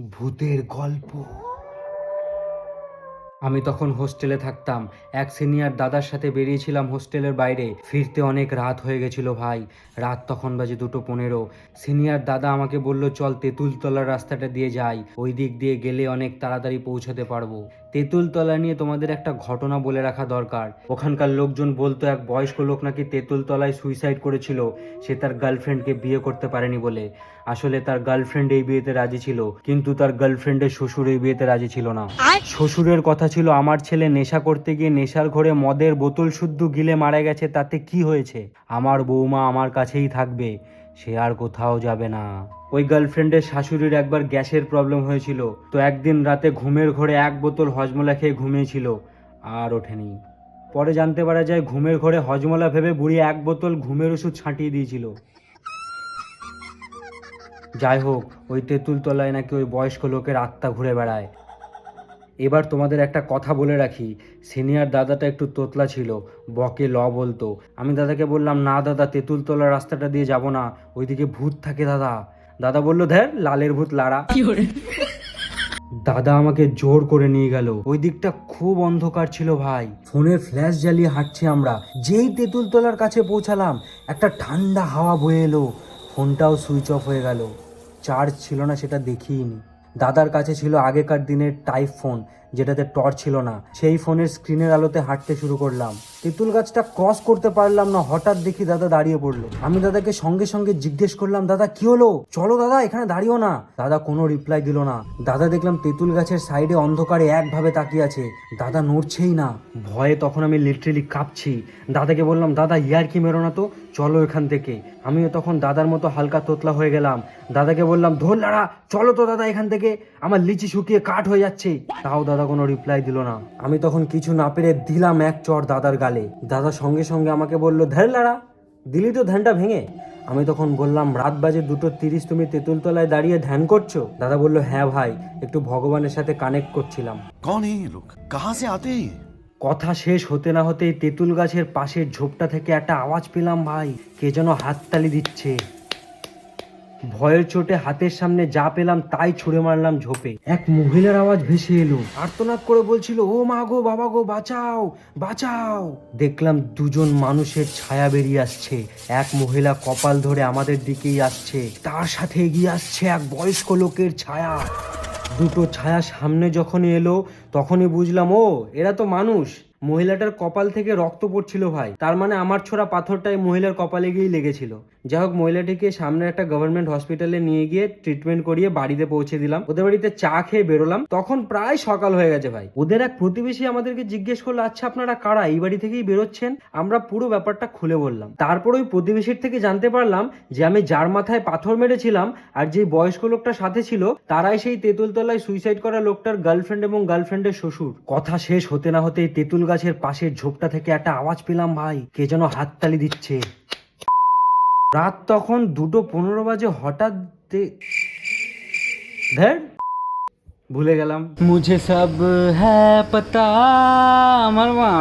ভূতের গল্প। আমি তখন হোস্টেলে থাকতাম। এক সিনিয়র দাদার সাথে বেরিয়েছিলাম হোস্টেলের বাইরে। ফিরতে অনেক রাত হয়ে গেছিল ভাই। রাত তখন বাজে দুটো পনেরো। সিনিয়র দাদা আমাকে বলল, চল তেঁতুলতলার রাস্তাটা দিয়ে যাই। ওই দিক দিয়ে গেলে অনেক তাড়াতাড়ি পৌঁছাতে পারব। তেঁতুলতলা নিয়ে তোমাদের একটা ঘটনা বলে রাখা দরকার। ওখানকার লোকজন বলতো এক বয়স্ক লোক নাকি তেঁতুলতলায় সুইসাইড করেছিল সে তার গার্লফ্রেন্ডকে বিয়ে করতে পারেনি বলে। আসলে তার গার্লফ্রেন্ড এই বিয়েতে রাজি ছিল কিন্তু তার গার্লফ্রেন্ডের শ্বশুর এই বিয়েতে রাজি ছিল না। শ্বশুরের কথা ছিল আমার ছেলে নেশা করতে গিয়ে নেশার ঘরে মদের বোতল শুদ্ধ গিলে মারা গেছে তাতে কি হয়েছে? আমার বৌমা আমার কাছেই থাকবে। সে আর কোথাও যাবে না। ওই গার্লফ্রেন্ডের শাশুড়ির একবার গ্যাসের প্রবলেম হয়েছিল, তো একদিন রাতে ঘুমের ঘরে এক বোতল হজমলা খেয়ে ঘুমিয়েছিল আর ওঠেনি। পরে জানতে পারা যায়, ঘুমের ঘরে হজমলা ভেবে বুড়ি এক বোতল ঘুমের ওষুধ ছাঁটিয়ে দিয়েছিল। যাই হোক, ওই তেঁতুল তলায় নাকি ওই বয়স্ক লোকের আত্মা ঘুরে বেড়ায়। এবার তোমাদের একটা কথা বলে রাখি। সিনিয়র দাদাটা একটু তোতলা ছিল বকে ল বলতো। আমি দাদাকে বললাম না দাদা তেঁতুলতলার রাস্তাটা দিয়ে যাব না ওইদিকে ভূত থাকে দাদা। দাদা বলল ধ্যার লালের ভূত লাড়া দাদা আমাকে জোর করে নিয়ে গেল। ওই দিকটা খুব অন্ধকার ছিল ভাই। ফোনের ফ্ল্যাশ জ্বালিয়ে হাঁটছি আমরা। যেই তেঁতুলতলার কাছে পৌঁছালাম একটা ঠান্ডা হাওয়া বয়ে এলো। ফোনটাও সুইচ অফ হয়ে গেল। চার্জ ছিল না সেটা দেখিনি দাদার কাছে ছিল আগেকার দিনের টাইপ ফোন যেটাতে টর্চ ছিল না। সেই ফোনের স্ক্রিনের আলোতে হাঁটতে শুরু করলাম। তেঁতুল গাছটা ক্রস করতে পারলাম না, হঠাৎ দেখি দাদা দাঁড়িয়ে পড়ল। আমি দাদাকে সঙ্গে সঙ্গে জিজ্ঞেস করলাম, দাদা, কি হলো? চলো দাদা, এখানে দাঁড়িয়েও না। দাদা কোনো রিপ্লাই দিল না। দাদা দেখলাম তেঁতুল গাছের সাইডে অন্ধকারে একভাবে তাকিয়ে আছে। দাদা নড়ছেই না। ভয়ে তখন আমি লিটারেলি কাঁপছি। দাদাকে বললাম, দাদা, ইয়ার কি মেরো না তো? চলো এখান থেকে। আমিও তখন দাদার মতো হালকা তোতলা হয়ে গেলাম। দাদাকে বললাম, ধর লাড়া, চলো তো দাদা এখান থেকে। আমার লিচি শুকিয়ে কাঠ হয়ে যাচ্ছে। তাও দাদা দাদা কোনো রিপ্লাই দিল না। আমি তখন কিছু না পেরে দিলাম এক চর দাদার গালে। দাদা সঙ্গে সঙ্গে আমাকে বলল ধ্যার লাড়া দিলি তো ধ্যানটা ভেঙে। আমি তখন বললাম রাত বাজে দুটো তিরিশ তুমি তেঁতুলতলায় দাঁড়িয়ে ধ্যান করছ? দাদা বলল হ্যাঁ ভাই একটু ভগবানের সাথে কানেক্ট করছিলাম। কথা শেষ হতে না হতেই তেঁতুল গাছের পাশের ঝোপটা থেকে একটা আওয়াজ পেলাম ভাই কে যেন হাততালি দিচ্ছে। ভয়ের চোটে হাতের সামনে যা পেলাম তাই ছুঁড়ে মারলাম ঝোপে। এক মহিলার আওয়াজ ভেসে এলো। আর্তনাদ করে বলছিল, ও মা গো, বাবা গো, বাঁচাও বাঁচাও। দেখলাম দুজন মানুষের ছায়া বেরিয়ে আসছে। এক মহিলা কপাল ধরে আমাদের দিকেই আসছে। তার সাথে এগিয়ে আসছে এক বয়স্ক লোকের ছায়া। দুটো ছায়া সামনে যখন এলো তখনই বুঝলাম, ও, এরা তো মানুষ। মহিলাটার কপাল থেকে রক্ত পড়ছিল ভাই। তার মানে আমার ছোড়া পাথরটাই মহিলার কপালে গিয়েই লেগেছিল। যাই হোক, মহিলাটিকে সামনে একটা গভর্নমেন্ট হসপিটালে নিয়ে গিয়ে ট্রিটমেন্ট করিয়ে বাড়িতে পৌঁছে দিলাম। ওদের বাড়িতে চা খেয়ে বেরোলাম। তখন প্রায় সকাল হয়ে গেছে ভাই। ওদের এক প্রতিবেশী আমাদেরকে জিজ্ঞেস করল আচ্ছা আপনারা কারা? এই বাড়ি থেকেই বেরোচ্ছেন? আমরা পুরো ব্যাপারটা খুলে বললাম। তারপর ওই প্রতিবেশীর থেকে জানতে পারলাম যে আমি যার মাথায় পাথর মেরেছিলাম আর যে বয়স্ক লোকটা সাথে ছিল, তারাই সেই তেঁতুলতলায় সুইসাইড করা লোকটার গার্লফ্রেন্ড এবং গার্লফ্রেন্ডের শ্বশুর। কথা শেষ হতে না হতেই তেঁতুল গাছের পাশের ঝোপটা থেকে একটা আওয়াজ পেলাম, ভাই, কে যেন হাততালি দিচ্ছে? রাত তখন দুটো পনেরো বাজে হঠাৎ ভুলে গেলাম। মুঝে সব হ্যাঁ পাতা আমার মা